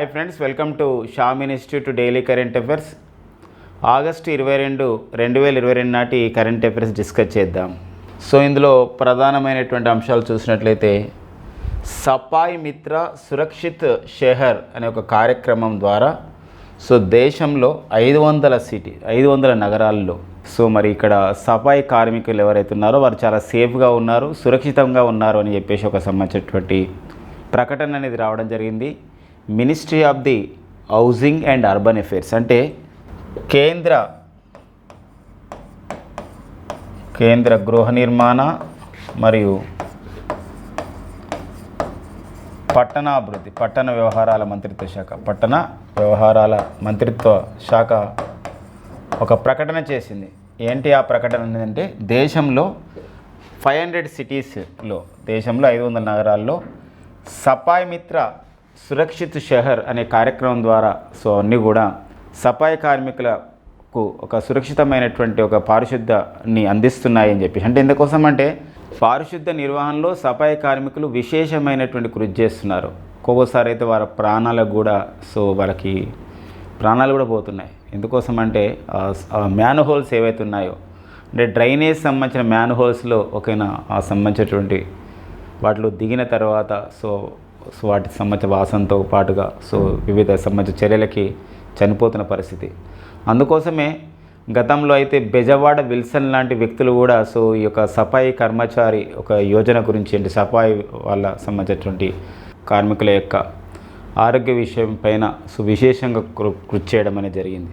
Hi friends welcome to Sham institute daily current affairs August ఇరవై రెండు రెండు వేల ఇరవై రెండు నాటి కరెంట్ అఫైర్స్ డిస్కస్ చేద్దాం. సో ఇందులో ప్రధానమైనటువంటి అంశాలు చూసినట్లయితే సపాయ్ మిత్ర సురక్షిత్ షెహర్ అనే ఒక కార్యక్రమం ద్వారా సో దేశంలో ఐదు వందల సిటీ ఐదు వందల నగరాల్లో సో మరి ఇక్కడ సఫాయి కార్మికులు ఎవరైతే ఉన్నారో వారు చాలా సేఫ్గా ఉన్నారు సురక్షితంగా ఉన్నారు అని చెప్పేసి ఒక సంబంధించినటువంటి ప్రకటన అనేది రావడం జరిగింది. Ministry of the housing and urban affairs అంటే కేంద్ర కేంద్ర గృహ నిర్మాణ మరియు పట్టణాభివృద్ధి పట్టణ వ్యవహారాల మంత్రిత్వ శాఖ. పట్టణ వ్యవహారాల మంత్రిత్వ శాఖ ఒక ప్రకటన చేసింది. ఏంటి ఆ ప్రకటన ఏంటంటే దేశంలో ఫైవ్ హండ్రెడ్ సిటీస్లో దేశంలో ఐదు వందల నగరాల్లో సపాయ్ మిత్ర సురక్షిత్ షహర్ అనే కార్యక్రమం ద్వారా సో అన్నీ కూడా సఫాయి కార్మికులకు ఒక సురక్షితమైనటువంటి ఒక పారిశుద్ధాన్ని అందిస్తున్నాయి అని చెప్పేసి. అంటే ఎందుకోసం అంటే పారిశుద్ధ నిర్వహణలో సఫాయి కార్మికులు విశేషమైనటువంటి కృషి చేస్తున్నారు. ఒక్కొక్కసారి అయితే వారి ప్రాణాలకు కూడా సో వాళ్ళకి ప్రాణాలు కూడా పోతున్నాయి. ఎందుకోసం అంటే మ్యాన్ హోల్స్ ఏవైతే ఉన్నాయో అంటే డ్రైనేజ్ సంబంధించిన మ్యాన్ హోల్స్లో ఒకైనా ఆ సంబంధించినటువంటి వాటిలో దిగిన తర్వాత సో సో వాటికి సంబంధించిన వాసనతో పాటుగా సో వివిధ సంబంధించిన చర్యలకి చనిపోతున్న పరిస్థితి. అందుకోసమే గతంలో అయితే బెజవాడ విల్సన్ లాంటి వ్యక్తులు కూడా సో ఈ యొక్క సఫాయి కర్మచారి ఒక యోజన గురించి ఏంటి సఫాయి వాళ్ళ సంబంధించినటువంటి కార్మికుల యొక్క ఆరోగ్య విషయం పైన సో విశేషంగా కృ కృషి చేయడం అనేది జరిగింది.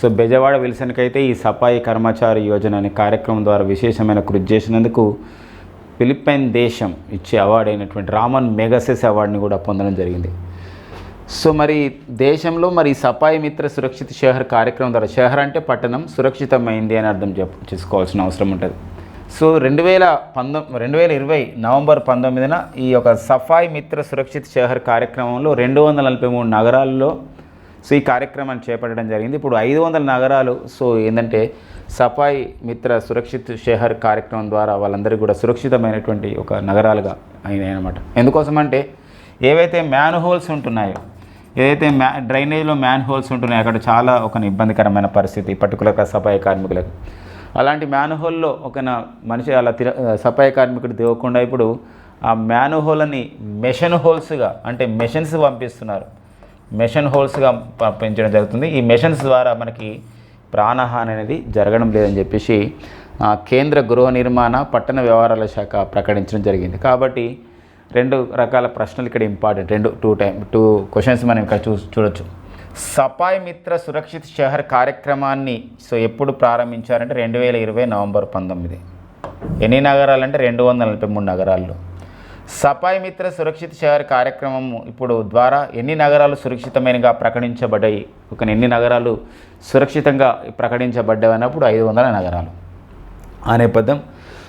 సో బెజవాడ విల్సన్కి అయితే ఈ సఫాయి కర్మచారి యోజన అనే కార్యక్రమం ద్వారా విశేషమైన కృషి చేసినందుకు ఫిలిప్పైన్ దేశం ఇచ్చే అవార్డు అయినటువంటి రామన్ మెగాసెస్ అవార్డుని కూడా పొందడం జరిగింది. సో మరి దేశంలో మరి సఫాయి మిత్ర సురక్షిత షహర్ కార్యక్రమం ద్వారా షహర్ అంటే పట్టణం సురక్షితమైంది అని అర్థం చెప్ చేసుకోవాల్సిన అవసరం ఉంటుంది. సో రెండు వేల పంతొమ్మిది రెండు వేల ఇరవై నవంబర్ పంతొమ్మిదిన ఈ యొక్క సఫాయి మిత్ర సురక్షిత షహర్ కార్యక్రమంలో రెండు వందల నలభై మూడు నగరాల్లో సో ఈ కార్యక్రమాన్ని చేపట్టడం జరిగింది. ఇప్పుడు ఐదు వందల నగరాలు సో ఏంటంటే సఫాయి మిత్ర సురక్షిత్ షెహర్ కార్యక్రమం ద్వారా వాళ్ళందరికీ కూడా సురక్షితమైనటువంటి ఒక నగరాలుగా అయినాయి అనమాట ఎందుకోసం అంటే ఏవైతే మ్యాన్ హోల్స్ ఉంటున్నాయో ఏదైతే మ్యా డ్రైనేజ్లో మ్యాన్ హోల్స్ ఉంటున్నాయో అక్కడ చాలా ఒక ఇబ్బందికరమైన పరిస్థితి పర్టికులర్గా సఫాయి కార్మికులకు. అలాంటి మ్యాన్ హోల్లో ఒక మనిషి అలా తిర సఫాయి కార్మికుడు దిగకుండా ఇప్పుడు ఆ మ్యాన్ హోల్ని మెషిన్ హోల్స్గా అంటే మెషిన్స్ పంపిస్తున్నారు. మెషిన్ హోల్స్గా పెంచడం జరుగుతుంది. ఈ మెషన్స్ ద్వారా మనకి ప్రాణహాని అనేది జరగడం లేదని చెప్పేసి కేంద్ర గృహ నిర్మాణ పట్టణ వ్యవహారాల శాఖ ప్రకటించడం జరిగింది. కాబట్టి రెండు రకాల ప్రశ్నలు ఇక్కడ ఇంపార్టెంట్. రెండు టూ టైం టూ క్వశ్చన్స్ మనం ఇక్కడ చూ చూడొచ్చు. సపాయ్ మిత్ర సురక్షిత్ షహర్ కార్యక్రమాన్ని సో ఎప్పుడు ప్రారంభించారంటే రెండు వేల ఇరవై నవంబర్ పంతొమ్మిది. ఎన్ని నగరాలు అంటే రెండు వందల నలభై మూడు నగరాల్లో. సపాయి మిత్ర సురక్షిత షహర్ కార్యక్రమం ఇప్పుడు ద్వారా ఎన్ని నగరాలు సురక్షితమైనగా ప్రకటించబడ్డాయి? ఒక ఎన్ని నగరాలు సురక్షితంగా ప్రకటించబడ్డాయి అన్నప్పుడు ఐదు వందల నగరాలు. ఆ నేపథ్యం.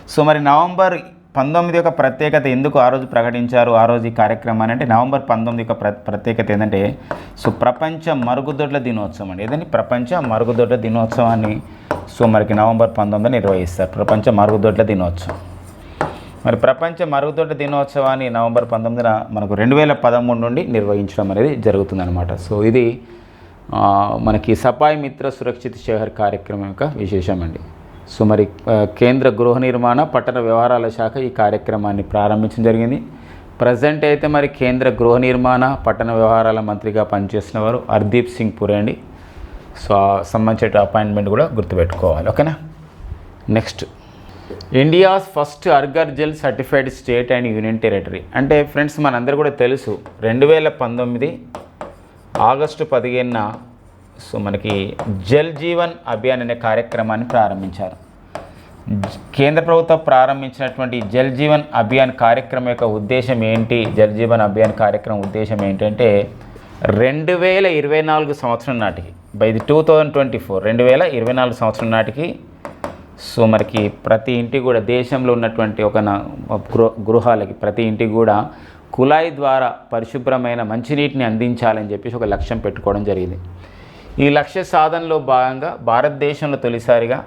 సో మరి నవంబర్ పంతొమ్మిది యొక్క ప్రత్యేకత ఎందుకు ఆ రోజు ప్రకటించారు? ఆ రోజు ఈ కార్యక్రమాన్ని అంటే నవంబర్ పంతొమ్మిది యొక్క ప్ర ప్రత్యేకత ఏంటంటే సో ప్రపంచ మరుగుదొడ్ల దినోత్సవం అండి. ఏదండి? ప్రపంచ మరుగుదొడ్ల దినోత్సవాన్ని సో మనకి నవంబర్ పంతొమ్మిది నిర్వహిస్తారు. ప్రపంచ మరుగుదొడ్ల దినోత్సవం. మరి ప్రపంచ మరుగుదొడ్డ దినోత్సవాన్ని నవంబర్ పంతొమ్మిదిన మనకు రెండు వేల పదమూడు నుండి నిర్వహించడం అనేది జరుగుతుందన్నమాట. సో ఇది మనకి సపాయి మిత్ర సురక్షిత శేఖర్ కార్యక్రమం యొక్క విశేషం అండి. సో మరి కేంద్ర గృహ నిర్మాణ పట్టణ వ్యవహారాల శాఖ ఈ కార్యక్రమాన్ని ప్రారంభించడం జరిగింది. ప్రజెంట్ అయితే మరి కేంద్ర గృహ నిర్మాణ పట్టణ వ్యవహారాల మంత్రిగా పనిచేసిన వారు హర్దీప్ సింగ్ పురే అండి. సో ఆ సంబంధించిన అపాయింట్మెంట్ కూడా గుర్తుపెట్టుకోవాలి. ఓకేనా? Next. India's first అర్గర్ Jal certified state and union territory. అంటే ఫ్రెండ్స్ మనందరూ కూడా తెలుసు రెండు వేల పంతొమ్మిది ఆగస్టు పదిహేనున సో మనకి జల్ జీవన్ అభియాన్ అనే కార్యక్రమాన్ని ప్రారంభించారు. కేంద్ర ప్రభుత్వం ప్రారంభించినటువంటి జల్ జీవన్ అభియాన్ కార్యక్రమం యొక్క ఉద్దేశం ఏంటి? జల్ జీవన్ అభియాన్ కార్యక్రమం ఉద్దేశం ఏంటంటే రెండు వేల ఇరవై నాలుగు సంవత్సరం నాటికి by the two thousand twenty four రెండు వేల ఇరవై నాలుగు సంవత్సరం నాటికి సో మనకి ప్రతి ఇంటికి కూడా దేశంలో ఉన్నటువంటి ఒక నా- గృహ గృహాలకి ప్రతి ఇంటికి కూడా కుళాయి ద్వారా పరిశుభ్రమైన మంచినీటిని అందించాలని చెప్పేసి ఒక లక్ష్యం పెట్టుకోవడం జరిగింది. ఈ లక్ష్య సాధనలో భాగంగా భారతదేశంలో తొలిసారిగా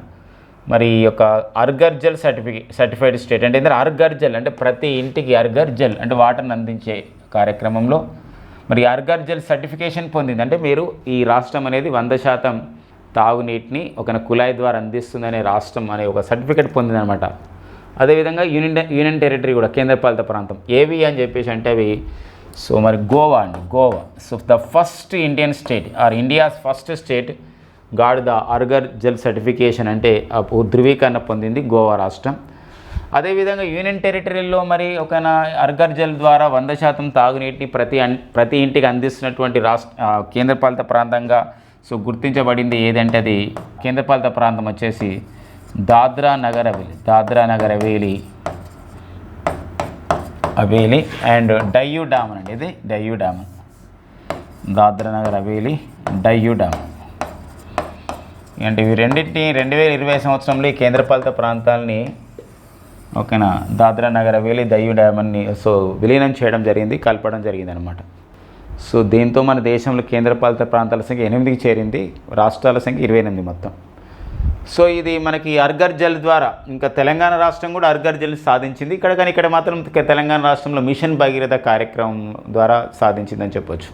మరి ఈ యొక్క అర్గర్జల్ సర్టిఫికే సర్టిఫైడ్ స్టేట్ అంటే ఏంటంటే అర్గర్జల్ అంటే ప్రతి ఇంటికి అర్గర్జల్ అంటే వాటర్ని అందించే కార్యక్రమంలో మరి అర్గర్జల్ సర్టిఫికేషన్ పొందింది అంటే మీరు ఈ రాష్ట్రం అనేది వంద శాతం తాగునీటిని ఒక కుళాయి ద్వారా అందిస్తుందనే రాష్ట్రం అనే ఒక సర్టిఫికేట్ పొందిందనమాట. అదేవిధంగా యూనియన్ యూనియన్ టెరిటరీ కూడా కేంద్రపాలిత ప్రాంతం. ఏవి అని చెప్పేసి అంటే అవి సో మరి గోవా అండి Goa. So the first Indian state or India's first state got the అర్గర్ Jal certification అంటే ధృవీకరణ పొందింది గోవా రాష్ట్రం. అదేవిధంగా యూనియన్ టెరిటరీలో మరి ఒక అర్గర్ జల్ ద్వారా వంద శాతం తాగునీటిని ప్రతి ప్రతి ఇంటికి అందిస్తున్నటువంటి రాష్ట్ర కేంద్రపాలిత ప్రాంతంగా సో గుర్తించబడింది ఏదంటే అది కేంద్రపాలిత ప్రాంతం వచ్చేసి దాద్రా నగర్ హవేలీ. దాద్రా నగర్ హవేలీ. హవేలీ అండ్ డయ్యూ డ్యామ్ అండి ఇది డయ్యూ డ్యామ్ దాద్రా నగర్ హవేలీ డయ్యూ డ్యామ్ అంటే ఇవి రెండింటిని రెండు వేల ఇరవై సంవత్సరంలో ఈ కేంద్రపాలిత ప్రాంతాలని ఓకేనా దాద్రా నగర్ హవేలీ దయ్యూ డ్యామ్ అన్ని సో విలీనం చేయడం జరిగింది కలపడం జరిగింది అనమాట సో దీంతో మన దేశంలో కేంద్రపాలిత ప్రాంతాల సంఖ్య ఎనిమిదికి చేరింది రాష్ట్రాల సంఖ్య ఇరవై ఎనిమిది మొత్తం. సో ఇది మనకి అర్గర్ జల్ ద్వారా ఇంకా తెలంగాణ రాష్ట్రం కూడా అర్గర్ జల్ సాధించింది. ఇక్కడ కానీ ఇక్కడ మాత్రం తెలంగాణ రాష్ట్రంలో మిషన్ భగీరథ కార్యక్రమం ద్వారా సాధించిందని చెప్పొచ్చు.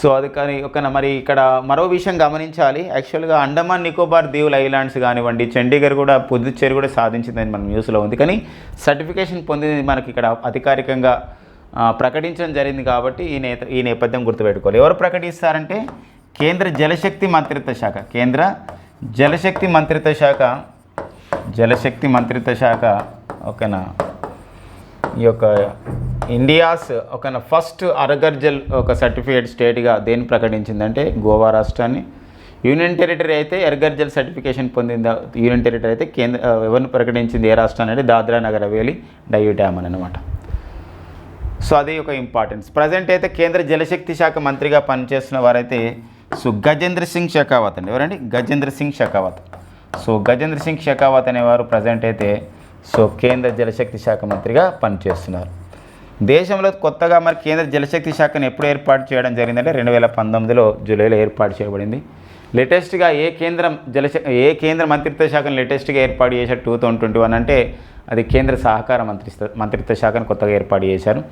సో అది కానీ ఒక మరి ఇక్కడ మరో విషయం గమనించాలి. యాక్చువల్గా అండమాన్ నికోబార్ దీవుల ఐలాండ్స్ కానివ్వండి చండీగఢ్ కూడా పుదుచ్చేరి కూడా సాధించిందని మన న్యూస్లో ఉంది. కానీ సర్టిఫికేషన్ పొందింది మనకి ఇక్కడ అధికారికంగా ప్రకటించడం జరిగింది కాబట్టి ఈ నేత ఈ నేపథ్యం గుర్తుపెట్టుకోవాలి. ఎవరు ప్రకటిస్తారంటే కేంద్ర జలశక్తి మంత్రిత్వ శాఖ. కేంద్ర జలశక్తి మంత్రిత్వ శాఖ జలశక్తి మంత్రిత్వ శాఖ ఓకేనా? ఈ యొక్క ఇండియాస్ ఒక ఫస్ట్ అరగర్జల్ ఒక సర్టిఫికేట్ స్టేట్గా దేన్ని ప్రకటించిందంటే గోవా రాష్ట్రాన్ని. యూనియన్ టెరిటరీ అయితే ఎర్గర్జల్ సర్టిఫికేషన్ పొందింది? యూనియన్ టెరిటరీ అయితే కేంద్ర ఎవరిని ప్రకటించింది ఏ రాష్ట్రాన్ని అంటే దాద్రా నగర్ హవేలీ డయూ డ్యామ్ అని అనమాట సో అది ఒక ఇంపార్టెన్స్ ప్రజెంట్ అయితే కేంద్ర జలశక్తి శాఖ మంత్రిగా పనిచేస్తున్న వారైతే సో గజేంద్ర సింగ్ షెకావత్ అండి. ఎవరండి? గజేంద్ర సింగ్ షెకావత్. సో గజేంద్ర సింగ్ షెకావత్ అనేవారు ప్రజెంట్ అయితే సో కేంద్ర జలశక్తి శాఖ మంత్రిగా పనిచేస్తున్నారు. దేశంలో కొత్తగా మరి కేంద్ర జలశక్తి శాఖను ఎప్పుడు ఏర్పాటు చేయడం జరిగిందంటే రెండు వేల పంతొమ్మిదిలో జూలైలో ఏర్పాటు చేయబడింది. లేటెస్ట్గా ఏ కేంద్రం జలశ ఏ కేంద్ర మంత్రిత్వ శాఖను లేటెస్ట్గా ఏర్పాటు చేసే టూ థౌజండ్ ట్వంటీ వన్ అంటే అది కేంద్ర సహకార మంత్రిత్వ మంత్రిత్వ శాఖను కొత్తగా ఏర్పాటు చేశారు.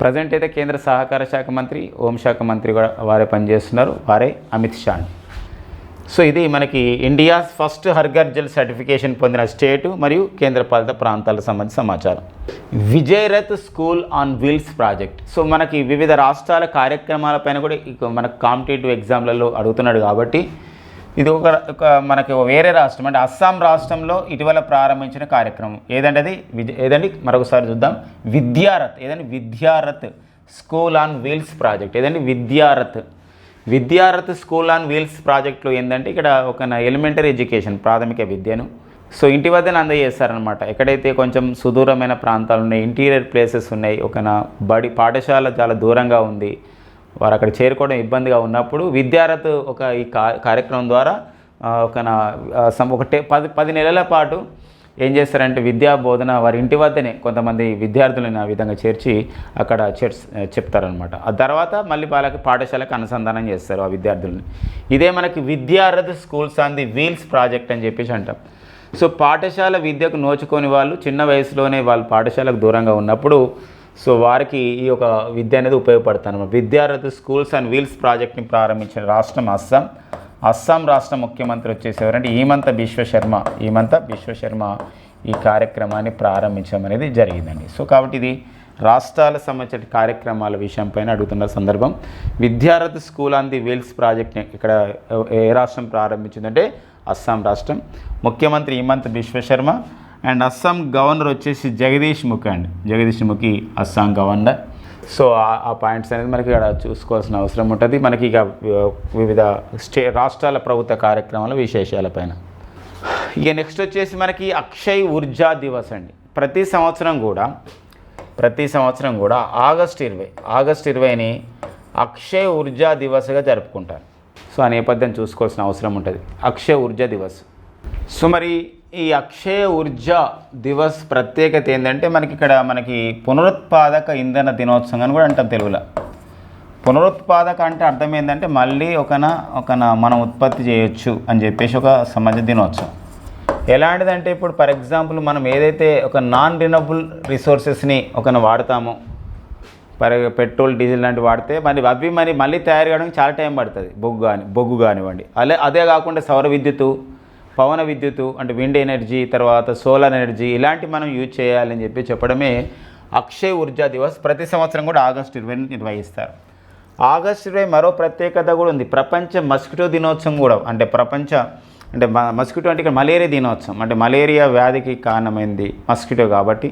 ప్రజెంట్ అయితే కేంద్ర సహకార శాఖ మంత్రి హోంశాఖ మంత్రి కూడా వారే పనిచేస్తున్నారు. వారే అమిత్ షా సో ఇది మనకి ఇండియాస్ ఫస్ట్ హర్ఘర్ జల్ సర్టిఫికేషన్ పొందిన స్టేటు మరియు కేంద్రపాలిత ప్రాంతాలకు సంబంధించిన సమాచారం. Vijayrath school on wheels project. So మనకి వివిధ రాష్ట్రాల కార్యక్రమాలపైన కూడా మనకు కాంపిటేటివ్ ఎగ్జామ్లలో అడుగుతున్నాడు కాబట్టి ఇది ఒక ఒక మనకి వేరే రాష్ట్రం. అంటే అస్సాం రాష్ట్రంలో ఇటీవల ప్రారంభించిన కార్యక్రమం. ఏదంటే అది? విద్య ఏదండి? మరొకసారి చూద్దాం. విద్యారథ్ ఏదండి? Vidyarath school on wheels project. ఏదండి? Vidyarath Vidyarath school on wheels ప్రాజెక్ట్లో ఏంటంటే ఇక్కడ ఒక ఎలిమెంటరీ ఎడ్యుకేషన్ ప్రాథమిక విద్యను. సో ఇంటి వద్దనే అందజేస్తారనమాట ఎక్కడైతే కొంచెం సుదూరమైన ప్రాంతాలు ఉన్నాయి ఇంటీరియర్ ప్లేసెస్ ఉన్నాయి ఒక బడి పాఠశాల చాలా దూరంగా ఉంది. వారు అక్కడ చేరుకోవడం ఇబ్బందిగా ఉన్నప్పుడు విద్యారథ్ ఒక ఈ కార్యక్రమం ద్వారా ఒక నా ఒక పది పది నెలల పాటు ఏం చేస్తారంటే విద్యా బోధన వారి ఇంటి వద్దనే కొంతమంది విద్యార్థులను ఆ విధంగా చేర్చి అక్కడ చేర్స్ చెప్తారనమాట ఆ తర్వాత మళ్ళీ వాళ్ళకి పాఠశాలకు అనుసంధానం చేస్తారు ఆ విద్యార్థులని. ఇదే మనకి Vidyarath schools on the wheels project అని చెప్పేసి అంటాం. సో పాఠశాల విద్యకు నోచుకొని వాళ్ళు చిన్న వయసులోనే వాళ్ళు పాఠశాలకు దూరంగా ఉన్నప్పుడు సో వారికి ఈ యొక్క విద్య అనేది ఉపయోగపడుతుంది విద్యారథ్ స్కూల్స్ అండ్ వీల్స్ ప్రాజెక్ట్ని ప్రారంభించిన రాష్ట్రం అస్సాం. అస్సాం రాష్ట్ర ముఖ్యమంత్రి వచ్చేసి ఎవరంటే హీమంత విశ్వశర్మ ఈమంత విశ్వశర్మ ఈ కార్యక్రమాన్ని ప్రారంభించడం అనేది జరిగిందండి. సో కాబట్టి ఇది రాష్ట్రాల సంబంధించిన కార్యక్రమాల విషయం పైన అడుగుతున్న సందర్భం. Vidyarath school on the wheels ప్రాజెక్ట్ని ఇక్కడ ఏ రాష్ట్రం ప్రారంభించిందంటే అస్సాం రాష్ట్రం. ముఖ్యమంత్రి హిమంత్ విశ్వశర్మ అండ్ అస్సాం గవర్నర్ వచ్చేసి జగదీష్ ముఖి అండి. జగదీష్ ముఖి అస్సాం గవర్నర్. సో ఆ- పాయింట్స్ అనేది మనకి ఇక్కడ చూసుకోవాల్సిన అవసరం ఉంటుంది. మనకి ఇక వివిధ స్టే రాష్ట్రాల ప్రభుత్వ కార్యక్రమాల విశేషాలపైన ఇక నెక్స్ట్ వచ్చేసి మనకి అక్షయ్ ఊర్జా దివస్ అండి. ప్రతి సంవత్సరం కూడా ప్రతి సంవత్సరం కూడా ఆగస్ట్ ఇరవై ఆగస్ట్ ఇరవైని అక్షయ్ ఊర్జా దివస్గా జరుపుకుంటారు. సో ఆ నేపథ్యం చూసుకోవాల్సిన అవసరం ఉంటుంది. అక్షయ్ ఊర్జా దివస్. సో మరి ఈ అక్షయ ఊర్జ దివస్ ప్రత్యేకత ఏంటంటే మనకి ఇక్కడ మనకి పునరుత్పాదక ఇంధన దినోత్సవం అని కూడా అంటాం తెలుగులో. పునరుత్పాదక అంటే అర్థం ఏంటంటే మళ్ళీ ఒకన ఒకన మనం ఉత్పత్తి చేయొచ్చు అని చెప్పేసి ఒక సమాజ దినోత్సవం. ఎలాంటిదంటే ఇప్పుడు ఫర్ ఎగ్జాంపుల్ మనం ఏదైతే ఒక నాన్ రినబుల్ రిసోర్సెస్ని ఒకన వాడతామో పరి పెట్రోల్ డీజిల్ లాంటివి వాడితే మరి అవి మరి మళ్ళీ తయారు కావడానికి చాలా టైం పడుతుంది. బొగ్గు కానీ బొగ్గు కానివ్వండి. అదే అదే కాకుండా సౌర విద్యుత్తు పవన విద్యుత్తు అంటే విండ్ ఎనర్జీ తర్వాత సోలార్ ఎనర్జీ ఇలాంటి మనం యూజ్ చేయాలని చెప్పి చెప్పడమే అక్షయ్ ఊర్జా దివస్. ప్రతి సంవత్సరం కూడా ఆగస్టు ఇరవై నిర్వహిస్తారు. ఆగస్టు ఇరవై మరో ప్రత్యేకత కూడా ఉంది. ప్రపంచ మస్కిటో దినోత్సవం కూడా అంటే ప్రపంచ అంటే మస్కిటో అంటే ఇక్కడ మలేరియా దినోత్సవం. అంటే మలేరియా వ్యాధికి కారణమైంది మస్కిటో కాబట్టి.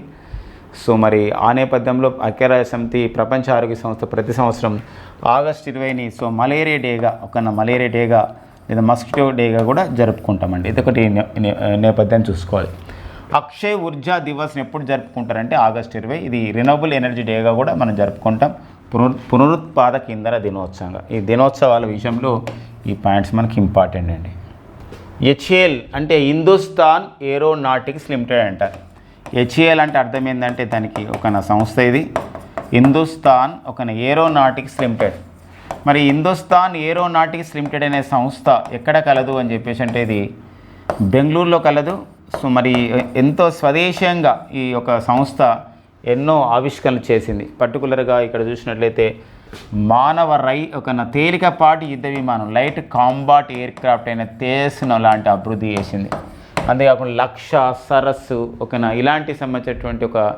సో మరి ఆ నేపథ్యంలో ఐక్యరాజ్య సమితి ప్రపంచ ఆరోగ్య సంస్థ ప్రతి సంవత్సరం ఆగస్ట్ ఇరవైని సో మలేరియా డేగా ఒక మలేరియా డేగా లేదా మస్కిటో డేగా కూడా జరుపుకుంటామండి. ఇది ఒకటి నేపథ్యాన్ని నేపథ్యం చూసుకోవాలి. అక్షయ్ ఊర్జా దివస్ని ఎప్పుడు జరుపుకుంటారంటే ఆగస్ట్ ఇరవై. ఇది రినవబుల్ ఎనర్జీ డేగా కూడా మనం జరుపుకుంటాం. పునరు పునరుత్పాదక ఇంధన దినోత్సవంగా. ఈ దినోత్సవాల విషయంలో ఈ పాయింట్స్ మనకి ఇంపార్టెంట్ అండి. హెచ్ఏఎల్ అంటే హిందుస్థాన్ ఏరోనాటిక్స్ లిమిటెడ్ అంటారు హెచ్ఏఎల్ అంటే అర్థం ఏంటంటే దానికి ఒక సంస్థ ఇది. హిందుస్థాన్ ఒక ఏరోనాటిక్స్ లిమిటెడ్. మరి హిందుస్థాన్ ఏరోనాటిక్స్ లిమిటెడ్ అనే సంస్థ ఎక్కడ కలదు అని చెప్పేసి అంటే ఇది బెంగళూరులో కలదు. సో మరి ఎంతో స్వదేశీయంగా ఈ యొక్క సంస్థ ఎన్నో ఆవిష్కరణలు చేసింది. పర్టికులర్గా ఇక్కడ చూసినట్లయితే మానవ రై ఒక తేలికపాటి యుద్ధ విమానం లైట్ కాంబాట్ ఎయిర్ క్రాఫ్ట్ అయిన తేజస్సును లాంటి అభివృద్ధి చేసింది. అంతేకాకుండా లక్ష సరస్సు ఒక ఇలాంటి సంబంధించినటువంటి ఒక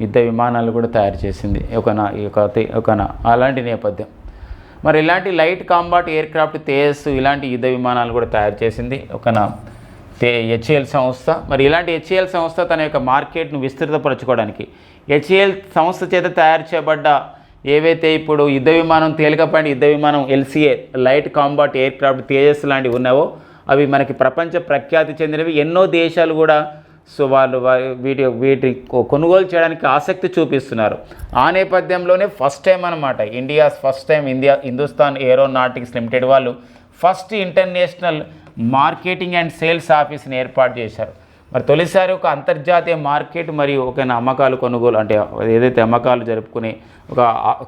యుద్ధ విమానాలు కూడా తయారు చేసింది. ఒక ఈ యొక్క తే- ఒక అలాంటి నేపథ్యం. మరి ఇలాంటి లైట్ కాంబాట్ ఎయిర్ క్రాఫ్ట్ తేజస్సు ఇలాంటి యుద్ధ విమానాలు కూడా తయారు చేసింది ఒక నా తే హెచ్ఏఎల్ సంస్థ. మరి ఇలాంటి హెచ్ఏఎల్ సంస్థ తన యొక్క మార్కెట్ను విస్తృతపరచుకోవడానికి. హెచ్ఏఎల్ సంస్థ చేత తయారు చేయబడ్డ ఏవైతే ఇప్పుడు యుద్ధ విమానం తేలికపాటి యుద్ధ విమానం LCA light combat aircraft Tejas లాంటివి ఉన్నావో అవి మనకి ప్రపంచ ప్రఖ్యాతి చెందినవి. ఎన్నో దేశాలు కూడా సో వాళ్ళు వీటి వీటి కొ- కొనుగోలు చేయడానికి ఆసక్తి చూపిస్తున్నారు. ఆ నేపథ్యంలోనే ఫస్ట్ టైం అనమాట India's first time India Hindustan aeronautics limited వాళ్ళు first international marketing and sales ఆఫీస్ని ఏర్పాటు చేశారు. మరి తొలిసారి ఒక అంతర్జాతీయ మార్కెట్ మరియు ఒక అమ్మకాలు కొనుగోలు అంటే ఏదైతే అమ్మకాలు జరుపుకునే ఒక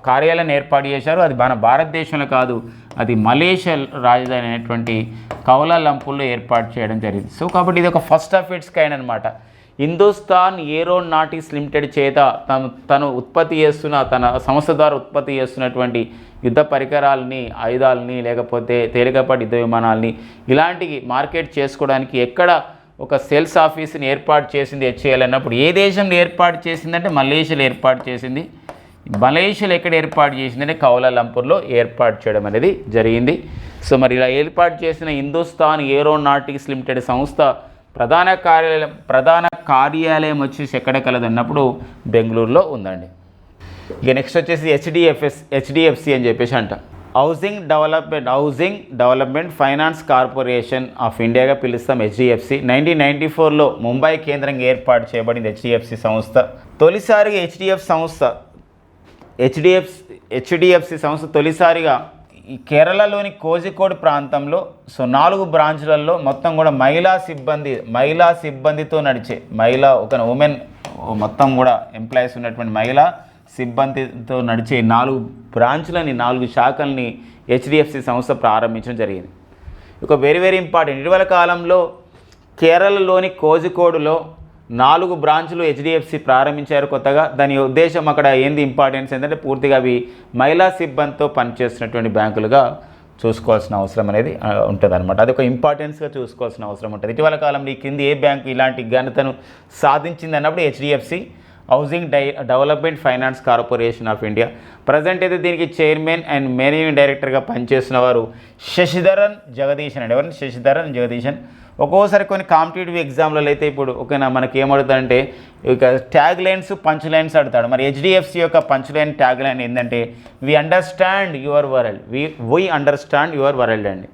కార్యాలయాన్ని ఏర్పాటు చేశారో అది మన భారతదేశంలో కాదు అది మలేషియా రాజధాని అయినటువంటి కౌలాలంపూర్లో ఏర్పాటు చేయడం జరిగింది. సో కాబట్టి ఇది ఒక ఫస్ట్ ఆఫ్ ఇట్స్ కైండ్ అనమాట హిందుస్థాన్ ఏరోనాటిక్స్ లిమిటెడ్ చేత తను తను ఉత్పత్తి చేస్తున్న తన సంస్థ ద్వారా ఉత్పత్తి చేస్తున్నటువంటి యుద్ధ పరికరాలని ఆయుధాలని లేకపోతే తేలికపాటి యుద్ధ విమానాలని ఇలాంటివి మార్కెట్ చేసుకోవడానికి ఎక్కడ ఒక సేల్స్ ఆఫీస్ని ఏర్పాటు చేసింది హెచ్ఏఎల్ అన్నప్పుడు ఏ దేశంలో ఏర్పాటు చేసిందంటే మలేషియాలో ఏర్పాటు చేసింది. మలేషియాలో ఎక్కడ ఏర్పాటు చేసిందంటే కౌలాలంపూర్లో ఏర్పాటు చేయడం అనేది జరిగింది. సో మరి ఇలా ఏర్పాటు చేసిన హిందుస్థాన్ ఏరోనాటిక్స్ లిమిటెడ్ సంస్థ ప్రధాన కార్యాలయం ప్రధాన కార్యాలయం వచ్చేసి ఎక్కడ కలదు అన్నప్పుడు బెంగళూరులో ఉందండి. ఇక నెక్స్ట్ వచ్చేసి హెచ్డిఎఫ్ఎస్ హెచ్డిఎఫ్సి అని చెప్పేసి అంట. Housing development housing development finance corporation of ఇండియాగా పిలుస్తాం హెచ్డిఎఫ్సి నైన్టీన్ నైంటీ ఫోర్లో ముంబై కేంద్రంగా ఏర్పాటు చేయబడింది హెచ్డిఎఫ్సి సంస్థ. తొలిసారిగా హెచ్డిఎఫ్ సంస్థ హెచ్డిఎఫ్ హెచ్డిఎఫ్సి సంస్థ తొలిసారిగా ఈ కేరళలోని కోజికోడ్ ప్రాంతంలో సో నాలుగు బ్రాంచ్లలో మొత్తం కూడా మహిళా సిబ్బంది మహిళా సిబ్బందితో నడిచే మహిళ ఒక ఉమెన్ మొత్తం కూడా ఎంప్లాయీస్ ఉన్నటువంటి మహిళా సిబ్బందితో నడిచే నాలుగు బ్రాంచ్లని నాలుగు శాఖల్ని హెచ్డిఎఫ్సి సంస్థ ప్రారంభించడం జరిగింది. ఇక వెరీ వెరీ ఇంపార్టెంట్ ఇటీవల కాలంలో కేరళలోని కోజికోడులో నాలుగు బ్రాంచ్లు హెచ్డిఎఫ్సి ప్రారంభించారు కొత్తగా. దాని ఉద్దేశం అక్కడ ఏంది ఇంపార్టెన్స్ ఏంటంటే పూర్తిగా అవి మహిళా సిబ్బందితో పనిచేస్తున్నటువంటి బ్యాంకులుగా చూసుకోవాల్సిన అవసరం అనేది ఉంటుంది అనమాట అది ఒక ఇంపార్టెన్స్గా చూసుకోవాల్సిన అవసరం ఉంటుంది. ఇటీవల కాలంలో ఈ కింది ఏ బ్యాంకు ఇలాంటి ఘనతను సాధించింది అన్నప్పుడు HDFC housing die development finance corporation of India. Present అయితే దీనికి చైర్మన్ అండ్ మేనేజింగ్ డైరెక్టర్గా పనిచేస్తున్న వారు శశిధరన్ జగదీశన్ అండి. ఎవరండి? శశిధరన్ జగదీశన్. ఒక్కోసారి కొన్ని కాంపిటేటివ్ ఎగ్జామ్లలో అయితే ఇప్పుడు ఓకేనా మనకి ఏమడుతాడంటే ఇక ట్యాగ్ లైన్స్ పంచ్ లైన్స్ అడతాడు మరి హెచ్డిఎఫ్సి యొక్క పంచ్ లైన్ ట్యాగ్ లైన్ ఏంటంటే we understand your world we we understand your world అండి.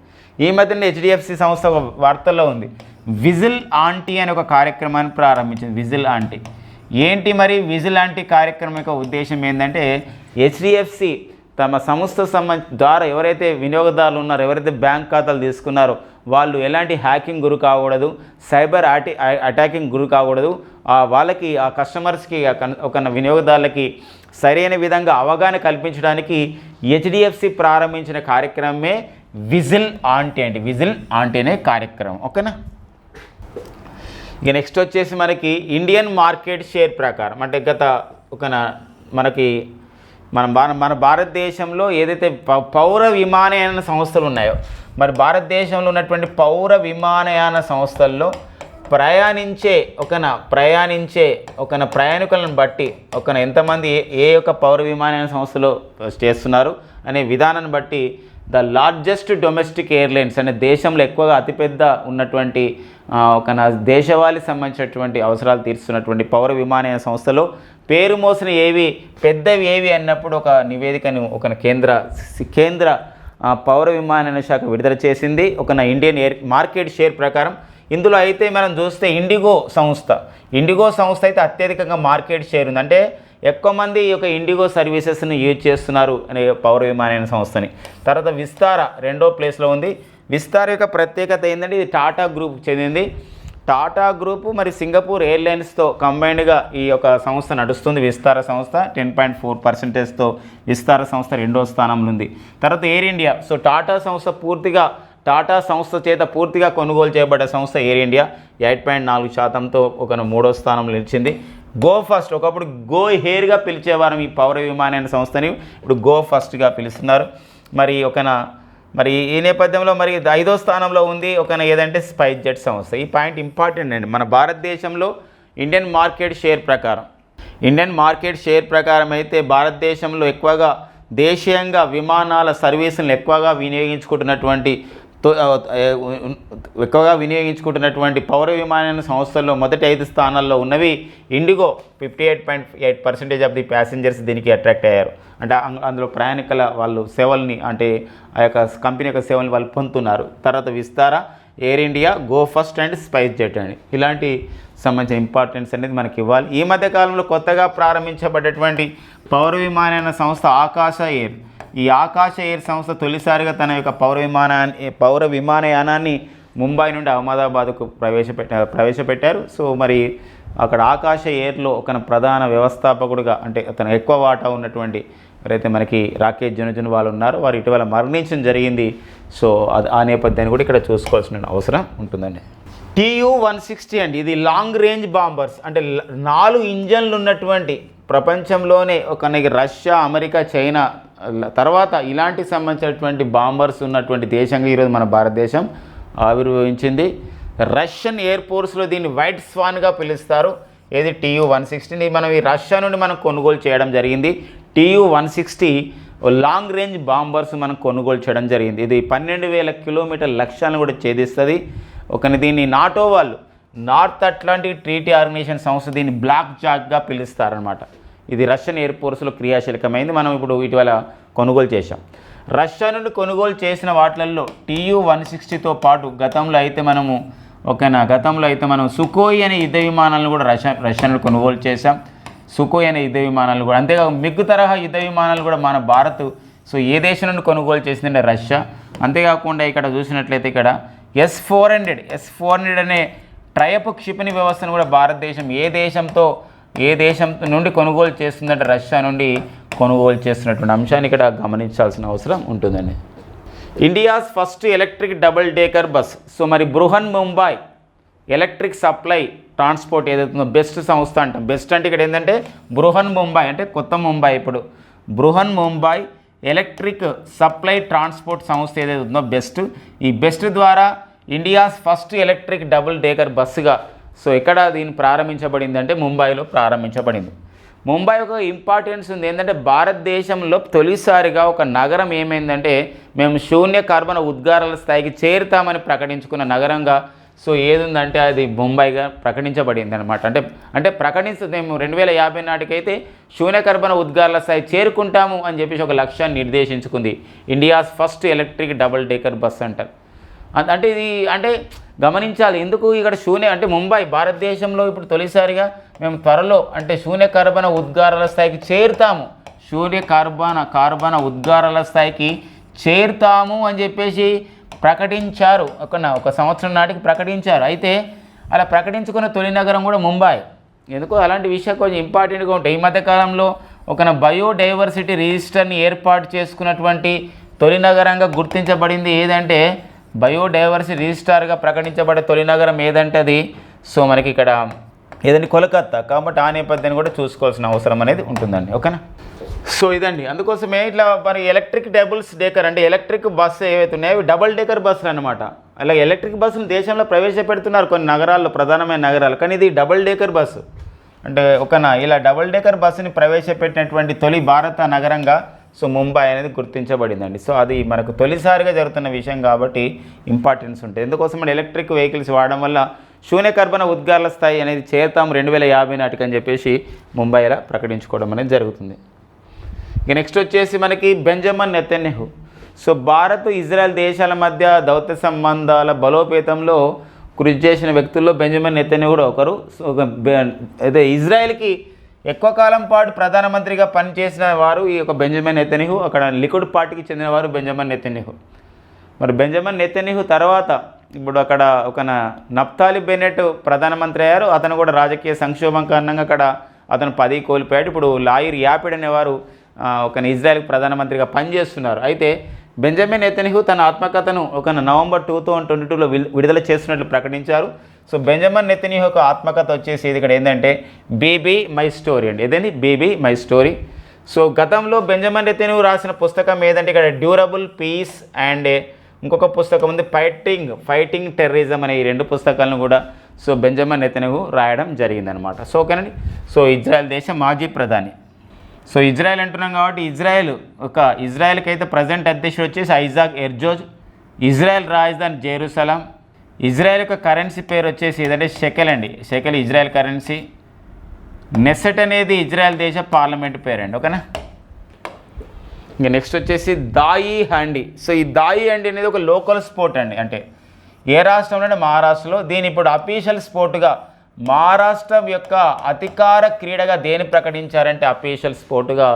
ఈ మధ్యన హెచ్డిఎఫ్సి సంస్థ ఒక వార్తల్లో ఉంది. విజిల్ ఆంటీ అనే ఒక కార్యక్రమాన్ని ప్రారంభించింది. Vigil aunty. ఏంటి మరి విజిల్ ఆంటీ కార్యక్రమం యొక్క ఉద్దేశం ఏంటంటే హెచ్డిఎఫ్సి తమ సంస్థ సంబంధ ద్వారా ఎవరైతే వినియోగదారులు ఉన్నారో ఎవరైతే బ్యాంక్ ఖాతాలు తీసుకున్నారో వాళ్ళు ఎలాంటి హ్యాకింగ్ గురి కాకూడదు సైబర్ అటి అటాకింగ్ గురి కాకూడదు. ఆ వాళ్ళకి ఆ కస్టమర్స్కి ఒక వినియోగదారులకి సరైన విధంగా అవగాహన కల్పించడానికి హెచ్డిఎఫ్సి ప్రారంభించిన కార్యక్రమమే విజిల్ ఆంటీ అండి. విజిల్ ఆంటీ అనే కార్యక్రమం. ఓకేనా? ఇక నెక్స్ట్ వచ్చేసి మనకి ఇండియన్ మార్కెట్ షేర్ ప్రకారం. అంటే గత ఒక మనకి మన మన భారతదేశంలో ఏదైతే పౌర విమానయాన సంస్థలు ఉన్నాయో మరి భారతదేశంలో ఉన్నటువంటి పౌర విమానయాన సంస్థల్లో ప్రయాణించే ఒకన ప్రయాణించే ఒకన ప్రయాణికులను బట్టి ఒకన ఎంతమంది ఏ ఏ యొక్క పౌర విమానయాన సంస్థలో చేస్తున్నారు అనే విధానాన్ని బట్టి ద లార్జెస్ట్ డొమెస్టిక్ ఎయిర్లైన్స్ అనే దేశంలో ఎక్కువగా అతిపెద్ద ఉన్నటువంటి ఒక నా దేశవాళి సంబంధించినటువంటి అవసరాలు తీరుస్తున్నటువంటి పౌర విమానయాన సంస్థలో. పేరు మోసిన ఏవి పెద్దవి ఏవి అన్నప్పుడు ఒక నివేదికను ఒక కేంద్ర కేంద్ర పౌర విమానయాన శాఖ విడుదల చేసింది. ఒక నా ఇండియన్ ఎయిర్ మార్కెట్ షేర్ ప్రకారం. ఇందులో అయితే మనం చూస్తే ఇండిగో సంస్థ. ఇండిగో సంస్థ అయితే అత్యధికంగా మార్కెట్ షేర్ ఉంది. అంటే ఎక్కువ మంది ఈ యొక్క ఇండిగో సర్వీసెస్ని యూజ్ చేస్తున్నారు అనే పౌర విమానయాన సంస్థని. తర్వాత విస్తార రెండో ప్లేస్లో ఉంది. విస్తార యొక్క ప్రత్యేకత ఏంటంటే ఇది టాటా గ్రూప్ చెందింది. టాటా గ్రూప్ మరి సింగపూర్ ఎయిర్లైన్స్తో కంబైన్డ్గా ఈ యొక్క సంస్థ నడుస్తుంది. విస్తార సంస్థ టెన్ పాయింట్ ఫోర్ పర్సెంటేజ్తో విస్తార సంస్థ రెండో స్థానంలో ఉంది. తర్వాత ఎయిర్ ఇండియా సో టాటా సంస్థ పూర్తిగా టాటా సంస్థ చేత పూర్తిగా కొనుగోలు చేయబడ్డ సంస్థ ఎయిర్ ఇండియా ఎయిట్ పాయింట్ నాలుగు శాతంతో ఒక మూడో స్థానంలో నిలిచింది. Go First. ఒకప్పుడు గో హెయిర్గా పిలిచేవారు ఈ పౌర విమానయాన సంస్థని ఇప్పుడు గో ఫస్ట్గా పిలుస్తున్నారు. మరి ఒకన మరి ఈ నేపథ్యంలో మరి ఐదో స్థానంలో ఉంది ఒక ఏదంటే స్పైస్ జెట్ సంస్థ. ఈ పాయింట్ ఇంపార్టెంట్ అండి. మన భారతదేశంలో ఇండియన్ మార్కెట్ షేర్ ప్రకారం ఇండియన్ మార్కెట్ షేర్ ప్రకారం అయితే భారతదేశంలో ఎక్కువగా దేశీయంగా విమానాల సర్వీసులను ఎక్కువగా వినియోగించుకుంటున్నటువంటి ఎక్కువగా వినియోగించుకుంటున్నటువంటి పౌర విమానయాన సంస్థల్లో మొదటి ఐదు స్థానాల్లో ఉన్నవి IndiGo fifty eight point eight percentage of the passengers దీనికి అట్రాక్ట్ అయ్యారు. అంటే అందులో ప్రయాణికుల వాళ్ళు సేవల్ని అంటే ఆ యొక్క కంపెనీ యొక్క సేవల్ని వాళ్ళు పొందుతున్నారు. తర్వాత Vistara Air India Go First and SpiceJet అండి ఇలాంటి సంబంధించిన ఇంపార్టెన్స్ అనేది మనకి ఇవ్వాలి. ఈ మధ్య కాలంలో కొత్తగా ప్రారంభించబడ్డటువంటి పౌర విమానయాన సంస్థ ఆకాశ ఎయిర్. ఈ ఆకాశ ఎయిర్ సంస్థ తొలిసారిగా తన యొక్క పౌర విమానాన్ని పౌర విమానయానాన్ని ముంబై నుండి అహ్మదాబాద్కు ప్రవేశపెట్టారు ప్రవేశపెట్టారు. సో మరి అక్కడ ఆకాశ ఎయిర్లో ఒక ప్రధాన వ్యవస్థాపకుడుగా అంటే అతను ఎక్కువ వాటా ఉన్నటువంటి ఎవరైతే మనకి రాకేష్ జునజున్ వాళ్ళు ఉన్నారో వారు ఇటీవల మరణించడం జరిగింది. సో అది ఆ నేపథ్యాన్ని కూడా ఇక్కడ చూసుకోవాల్సిన అవసరం ఉంటుందండి. టీయు వన్ సిక్స్టీ అండి ఇది లాంగ్ రేంజ్ బాంబర్స్ అంటే నాలుగు ఇంజన్లు ఉన్నటువంటి ప్రపంచంలోనే ఒక రష్యా అమెరికా చైనా తర్వాత ఇలాంటి సంబంధించినటువంటి బాంబర్స్ ఉన్నటువంటి దేశంగా ఈరోజు మన భారతదేశం ఆవిర్భవించింది. రష్యన్ ఎయిర్ ఫోర్స్లో దీన్ని వైట్ స్వాన్గా పిలుస్తారు. ఏది టీయు వన్ సిక్స్టీని మనం ఈ రష్యా నుండి మనం కొనుగోలు చేయడం జరిగింది. TU one sixty long range bombers మనం కొనుగోలు చేయడం జరిగింది. ఇది పన్నెండు వేల కిలోమీటర్ లక్ష్యాలను కూడా ఛేదిస్తుంది. ఒకని దీన్ని నాటో వాళ్ళు నార్త్ అట్లాంటిక్ ట్రీటీ ఆర్గనైజేషన్ సంస్థ దీన్ని బ్లాక్ జాక్గా పిలుస్తారనమాట ఇది రష్యన్ ఎయిర్ ఫోర్స్లో క్రియాశీలకమైంది. మనం ఇప్పుడు ఇటీవల కొనుగోలు చేశాం. రష్యా నుండి కొనుగోలు చేసిన వాటిల్లో టీయు వన్ సిక్స్టీతో పాటు గతంలో అయితే మనము ఓకేనా గతంలో అయితే మనం సుకోయి అనే యుద్ధ విమానాలను కూడా రష్యా రష్యాను కొనుగోలు చేశాం. సుకోయి అనే యుద్ధ విమానాలు కూడా. అంతేకాక మిగ్గు తరహా యుద్ధ విమానాలు కూడా మన భారత్ సో ఏ దేశం నుండి కొనుగోలు చేసిందంటే రష్యా. అంతేకాకుండా ఇక్కడ చూసినట్లయితే ఇక్కడ S four hundred S four hundred అనే ట్రయపు క్షిపణి వ్యవస్థను కూడా భారతదేశం ఏ దేశంతో ఏ దేశం నుండి కొనుగోలు చేస్తుందంటే రష్యా నుండి కొనుగోలు చేస్తున్నటువంటి అంశాన్ని ఇక్కడ గమనించాల్సిన అవసరం ఉంటుందండి. India's first electric double decker bus. So మరి Brihan Mumbai electric supply transport ఏదైతుందో బెస్ట్ సంస్థ అంటాం. బెస్ట్ అంటే ఇక్కడ ఏంటంటే బృహన్ ముంబై అంటే కొత్త ముంబై ఇప్పుడు. Brihan Mumbai electric supply transport సంస్థ ఏదైతుందో బెస్ట్. ఈ బెస్ట్ ద్వారా India's first electric double decker బస్సుగా so ఎక్కడ దీన్ని ప్రారంభించబడింది అంటే ముంబైలో ప్రారంభించబడింది. ముంబై ఒక ఇంపార్టెన్స్ ఉంది. ఏంటంటే భారతదేశంలో తొలిసారిగా ఒక నగరం ఏమైందంటే మేము శూన్య కార్బన ఉద్గారాల స్థాయికి చేరుతామని ప్రకటించుకున్న నగరంగా సో ఏదుందంటే అది ముంబైగా ప్రకటించబడింది అనమాట అంటే అంటే ప్రకటిస్తుంది మేము రెండు వేల యాభై నాటికైతే శూన్య కర్బన ఉద్గారాల స్థాయి చేరుకుంటాము అని చెప్పేసి ఒక లక్ష్యాన్ని నిర్దేశించుకుంది. India's first electric double decker bus అంటారు అంటే ఇది అంటే గమనించాలి. ఎందుకు ఇక్కడ శూన్య అంటే ముంబై భారతదేశంలో ఇప్పుడు తొలిసారిగా మేము త్వరలో అంటే శూన్య కార్బన ఉద్గారాల స్థాయికి చేరుతాము. శూన్య కార్బన కార్బన ఉద్గారాల స్థాయికి చేరుతాము అని చెప్పేసి ప్రకటించారు. ఒక ఒక సంవత్సరం నాటికి ప్రకటించారు. అయితే అలా ప్రకటించుకున్న తొలి నగరం కూడా ముంబై. ఎందుకు అలాంటి విషయాలు కొంచెం ఇంపార్టెంట్గా ఉంటాయి. ఈ మధ్యకాలంలో ఒక బయోడైవర్సిటీ రిజిస్టర్ని ఏర్పాటు చేసుకున్నటువంటి తొలి నగరంగా గుర్తించబడింది ఏదంటే బయోడైవర్సిటీ రిజిస్టార్గా ప్రకటించబడే తొలి నగరం ఏదంటే అది? సో మనకి ఇక్కడ ఏదంటే కోలకత్తా. కాబట్టి ఆ నేపథ్యాన్ని కూడా చూసుకోవాల్సిన అవసరం అనేది ఉంటుందండి. ఓకేనా? సో ఇదండి. అందుకోసమే ఇట్లా మరి ఎలక్ట్రిక్ డబుల్స్ డేకర్ అంటే ఎలక్ట్రిక్ బస్సు ఏవైతే ఉన్నాయో అవి డబుల్ డేకర్ బస్సులు అనమాట అలా ఎలక్ట్రిక్ బస్సులు దేశంలో ప్రవేశపెడుతున్నారు కొన్ని నగరాల్లో ప్రధానమైన నగరాలు. కానీ ఇది డబుల్ డేకర్ బస్సు. అంటే ఒకనా ఇలా డబుల్ డేకర్ బస్సుని ప్రవేశపెట్టినటువంటి తొలి భారత నగరంగా సో ముంబై అనేది గుర్తించబడిందండి. సో అది మనకు తొలిసారిగా జరుగుతున్న విషయం కాబట్టి ఇంపార్టెన్స్ ఉంటుంది. ఎందుకోసం మన ఎలక్ట్రిక్ వెహికల్స్ వాడడం వల్ల శూన్య కర్బన ఉద్గారాల స్థాయి అనేది చేరుతాం రెండు వేల యాభై నాటికి అని చెప్పేసి ముంబైలో ప్రకటించుకోవడం అనేది జరుగుతుంది. ఇక నెక్స్ట్ వచ్చేసి మనకి Benjamin Netanyahu. So Bharat Israel దేశాల మధ్య దౌత్య సంబంధాల బలోపేతంలో కృషి చేసిన వ్యక్తుల్లో బెంజమిన్ నెతన్యహు కూడా ఒకరు. సో బె- అదే ఇజ్రాయెల్కి ఎక్కువ కాలం పాటు ప్రధానమంత్రిగా పనిచేసిన వారు ఈ యొక్క బెంజమిన్ నెతనిహు అక్కడ లిక్విడ్ పార్టీకి చెందిన వారు బెంజమిన్ నెతనిహు మరి బెంజమిన్ నెతనిహు తర్వాత ఇప్పుడు అక్కడ ఒక నప్తాలి బెనెట్ ప్రధానమంత్రి అయ్యారు. అతను కూడా రాజకీయ సంక్షోభం కారణంగా అక్కడ అతను పది కోల్పోయాడు. ఇప్పుడు లాయిర్ యాపిడ్ అనేవారు ఒక ఇజ్రాయెల్ ప్రధానమంత్రిగా పనిచేస్తున్నారు. అయితే బెంజమిన్ నెతన్యహు తన ఆత్మకథను ఒక నవంబర్ టూ థౌజండ్ ట్వంటీ టూలో విడుదల చేస్తున్నట్లు ప్రకటించారు. సో బెంజమిన్ నెతన్యహు యొక్క ఆత్మకథ వచ్చేసి ఇది ఇక్కడ ఏంటంటే బీబీ మై స్టోరీ అండి. ఏదండి? Bibi my story. సో గతంలో బెంజమిన్ నెతన్యహు రాసిన పుస్తకం ఏదంటే ఇక్కడ డ్యూరబుల్ పీస్ అండ్ ఇంకొక పుస్తకం ఉంది ఫైటింగ్ ఫైటింగ్ టెర్రరిజం అనే ఈ రెండు పుస్తకాలను కూడా సో బెంజమిన్ నెతన్యహు రాయడం జరిగిందనమాట సో ఓకేనండి? సో ఇజ్రాయెల్ దేశం మాజీ ప్రధాని. సో ఇజ్రాయెల్ అంటున్నాం కాబట్టి ఇజ్రాయెల్ ఒక ఇజ్రాయెల్కి అయితే ప్రజెంట్ అధ్యక్షుడు వచ్చేసి ఐజాక్ ఎర్జోజ్. ఇజ్రాయెల్ రాజధాని జెరూసలం. ఇజ్రాయెల్ యొక్క కరెన్సీ పేరు వచ్చేసి ఏదంటే షెకెల్ అండి. Shekel Israel currency. నెసెట్ అనేది ఇజ్రాయెల్ దేశ పార్లమెంట్ పేరండి. ఓకేనా? ఇంకా నెక్స్ట్ వచ్చేసి దాయి హ్యాండీ సో ఈ దాయి హ్యాండీ అనేది ఒక లోకల్ స్పోర్ట్ అండి. అంటే ఏ రాష్ట్రంలోనే మహారాష్ట్రలో. దీని ఇప్పుడు అఫీషియల్ స్పోర్ట్గా మహారాష్ట్ర యొక్క అధికార క్రీడగా దేని ప్రకటించారంటే అఫీషియల్ స్పోర్ట్గా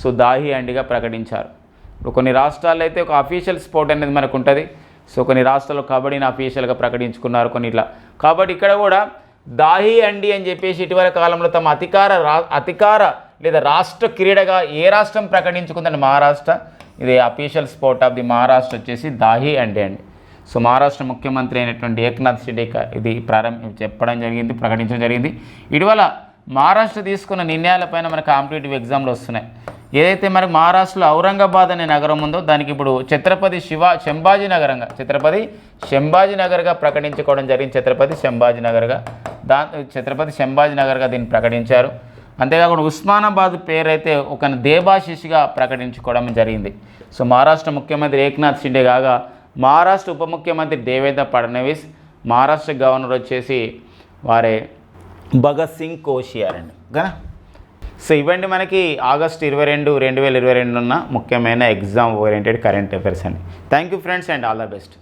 సో దాహి అండిగా ప్రకటించారు. ఇప్పుడు కొన్ని రాష్ట్రాల్లో అయితే ఒక అఫీషియల్ స్పోర్ట్ అనేది మనకు ఉంటుంది సో కొన్ని రాష్ట్రాల్లో కబడ్డీని అఫీషియల్గా ప్రకటించుకున్నారు కొన్ని ఇట్లా కాబట్టి ఇక్కడ కూడా దాహి అండి అని చెప్పేసి ఇటీవల కాలంలో తమ అధికార రా అధికార లేదా రాష్ట్ర క్రీడగా ఏ రాష్ట్రం ప్రకటించుకుందండి మహారాష్ట్ర. ఇది official sport of the Maharashtra వచ్చేసి దాహి అండి అండి. సో మహారాష్ట్ర ముఖ్యమంత్రి అయినటువంటి ఏక్నాథ్ షిండే ఇది ప్రారంభ చెప్పడం జరిగింది ప్రకటించడం జరిగింది. ఇటీవల మహారాష్ట్ర తీసుకున్న నిర్ణయాలపైన మనకు కాంపిటేటివ్ ఎగ్జామ్లు వస్తున్నాయి. ఏదైతే మనకు మహారాష్ట్రలో ఔరంగాబాద్ అనే నగరం ఉందో దానికి ఇప్పుడు ఛత్రపతి శివ శంభాజీ నగరంగా ఛత్రపతి శంభాజీ నగర్గా ప్రకటించుకోవడం జరిగింది. ఛత్రపతి శంభాజీ నగర్గా దా ఛత్రపతి శంభాజీ నగర్గా దీన్ని ప్రకటించారు. అంతేకాకుండా ఉస్మానాబాద్ పేరు అయితే ఒక దేవాశిష్గా ప్రకటించుకోవడం జరిగింది. సో మహారాష్ట్ర ముఖ్యమంత్రి ఏక్నాథ్ షిండే కాగా మహారాష్ట్ర ఉప ముఖ్యమంత్రి దేవేంద్ర ఫడ్నవీస్ మహారాష్ట్ర గవర్నర్ వచ్చేసి వారే భగత్ సింగ్ కోషియార్ అండి. సో ఇవ్వండి మనకి ఆగస్ట్ ఇరవై రెండు రెండు వేల ఇరవై రెండు ఉన్న ముఖ్యమైన ఎగ్జామ్ ఓరియంటెడ్ కరెంట్ అఫైర్స్ అండి. Thank you friends and all the best